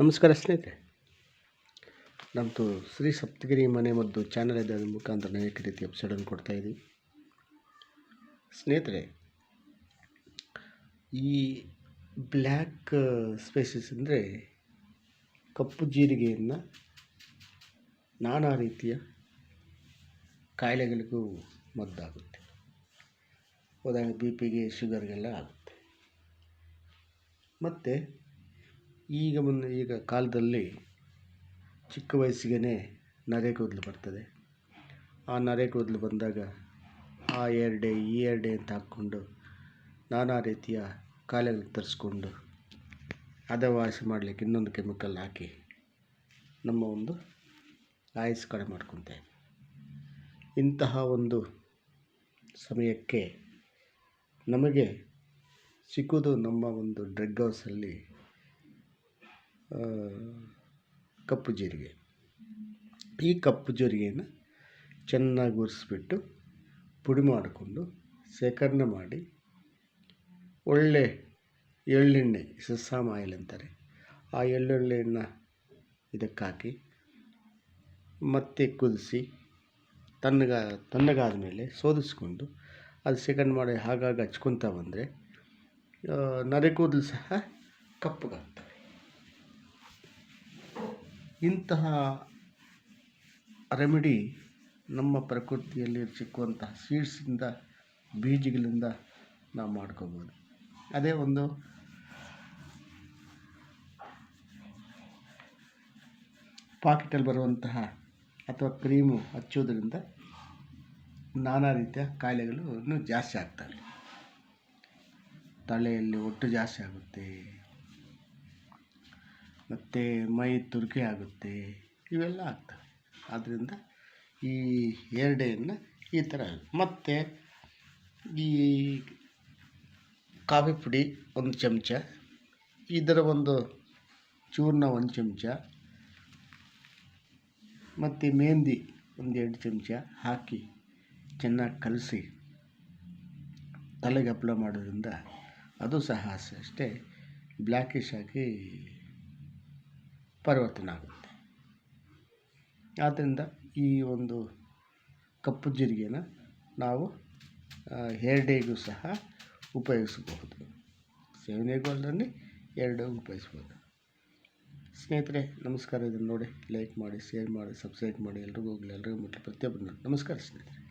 ನಮಸ್ಕಾರ ಸ್ನೇಹಿತರೆ. ನಮ್ಮದು ಶ್ರೀ ಸಪ್ತಗಿರಿ ಮನೆ ಮದ್ದು ಚಾನಲ್ ಇದೆ, ಅದರ ಮುಖಾಂತರ ಅನೇಕ ರೀತಿ ಎಪಿಸೋಡನ್ನು ಕೊಡ್ತಾಯಿದ್ದೀವಿ ಸ್ನೇಹಿತರೆ, ಈ ಬ್ಲ್ಯಾಕ್ ಸ್ಪೇಸಸ್ ಅಂದರೆ ಕಪ್ಪು ಜೀರಿಗೆಯನ್ನು ನಾನಾ ರೀತಿಯ ಕಾಯಿಲೆಗಳಿಗೂ ಮದ್ದಾಗುತ್ತೆ. ಉದಾಹರಣೆ ಬಿ ಪಿಗೆ ಶುಗರ್ಗೆಲ್ಲ ಆಗುತ್ತೆ. ಮತ್ತು ಈಗ ಮುಂದೆ ಈಗ ಕಾಲದಲ್ಲಿ ಚಿಕ್ಕ ವಯಸ್ಸಿಗೇ ನರೆ ಕೂದಲು ಬರ್ತದೆ. ಆ ನರೆ ಕೂದಲು ಬಂದಾಗ ಆ ಎರಡೆ, ಈ ಎರಡೆ ಅಂತ ಹಾಕ್ಕೊಂಡು ನಾನಾ ರೀತಿಯ ಕಾಯಿಲೆಗಳು ತರಿಸ್ಕೊಂಡು ಹದವಾಸಿ ಮಾಡಲಿಕ್ಕೆ ಇನ್ನೊಂದು ಕೆಮಿಕಲ್ ಹಾಕಿ ನಮ್ಮ ಒಂದು ಆಯಸ್ಸು ಕಡಿಮೆ ಮಾಡ್ಕೊತೇವೆ ಇಂತಹ ಒಂದು ಸಮಯಕ್ಕೆ ನಮಗೆ ಸಿಕ್ಕೋದು ನಮ್ಮ ಒಂದು ಡ್ರಗ್ ಹೌಸಲ್ಲಿ ಕಪ್ಪು ಜೀರಿಗೆ. ಈ ಕಪ್ಪು ಜೀರಿಗೆಯನ್ನು ಚೆನ್ನಾಗಿ ಉರಿಸ್ಬಿಟ್ಟು ಪುಡಿ ಮಾಡಿಕೊಂಡು ಶೇಖರಣೆ ಮಾಡಿ ಒಳ್ಳೆ ಎಳ್ಳೆಣ್ಣೆ ಸಸಾಮ್ ಆಯಿಲ್ ಅಂತಾರೆ. ಆ ಎಳ್ಳೆಣ್ಣೆಯನ್ನು ಇದಕ್ಕೆ ಹಾಕಿ ಮತ್ತೆ ಕುದಿಸಿ ತಣ್ಣಗ, ತಣ್ಣಗಾದ ಮೇಲೆ ಸೋದಿಸ್ಕೊಂಡು ಅದು ಶೇಖರಣೆ ಮಾಡಿ ಹಾಗಾಗಿ ಹಚ್ಕೊತಾ ಬಂದರೆ ನರೆ ಕೂದಲು ಸಹ ಕಪ್ಪಗಾಗ್ತವೆ ಇಂತಹ ರೆಮಿಡಿ ನಮ್ಮ ಪ್ರಕೃತಿಯಲ್ಲಿ ಸಿಕ್ಕುವಂತಹ ಸೀಡ್ಸಿಂದ, ಬೀಜಗಳಿಂದ ನಾವು ಮಾಡ್ಕೋಬೋದು. ಅದೇ ಒಂದು ಪಾಕೆಟಲ್ಲಿ ಬರುವಂತಹ ಅಥವಾ ಕ್ರೀಮು ಹಚ್ಚೋದರಿಂದ ನಾನಾ ರೀತಿಯ ಕಾಯಿಲೆಗಳು ಇನ್ನೂ ಜಾಸ್ತಿ ಆಗ್ತವೆ ತಲೆಯಲ್ಲಿ ಒಟ್ಟು ಜಾಸ್ತಿ ಆಗುತ್ತೆ. ಮತ್ತು ಮೈ ತುರಿಕೆ ಆಗುತ್ತೆ, ಇವೆಲ್ಲ ಆಗ್ತವೆ. ಆದ್ದರಿಂದ ಈ ಎರಡೆಯನ್ನು ಈ ಥರ ಮತ್ತು ಈ ಕಾಫಿ ಪುಡಿ ಒಂದು ಚಮಚ, ಇದರ ಒಂದು ಚೂರ್ಣ ಒಂದು ಚಮಚ, ಮತ್ತು ಮೆಹಂದಿ ಒಂದು ಎರಡು ಚಮಚ ಹಾಕಿ ಚೆನ್ನಾಗಿ ಕಲಸಿ, ತಲೆಗೆ ಅಪ್ಲೈ ಮಾಡೋದ್ರಿಂದ ಅದು ಸಹ ಅಷ್ಟೇ ಬ್ಲ್ಯಾಕಿಶ್ ಆಗಿ ಪರಿವರ್ತನೆ ಆಗುತ್ತೆ ಆದ್ದರಿಂದ ಈ ಒಂದು ಕಪ್ಪು ಜೀರಿಗೆನ ನಾವು ಹೇರ್ ಡೇಗೂ ಸಹ ಉಪಯೋಗಿಸಬಹುದು. ಸೇವನೆಗೂ ಅಲ್ಲದೆ ಎರಡು ಉಪಯೋಗಿಸ್ಬೋದು ಸ್ನೇಹಿತರೆ, ನಮಸ್ಕಾರ. ಇದನ್ನು ನೋಡಿ ಲೈಕ್ ಮಾಡಿ ಶೇರ್ ಮಾಡಿ ಸಬ್ಸ್ಕ್ರೈಬ್ ಮಾಡಿ. ಎಲ್ರಿಗೂ ಹೋಗಲಿ, ಎಲ್ರಿಗೂ ಮುಟ್ಲಿ. ಪ್ರತಿಯೊಬ್ಬರನ್ನ ನಮಸ್ಕಾರ ಸ್ನೇಹಿತರೆ.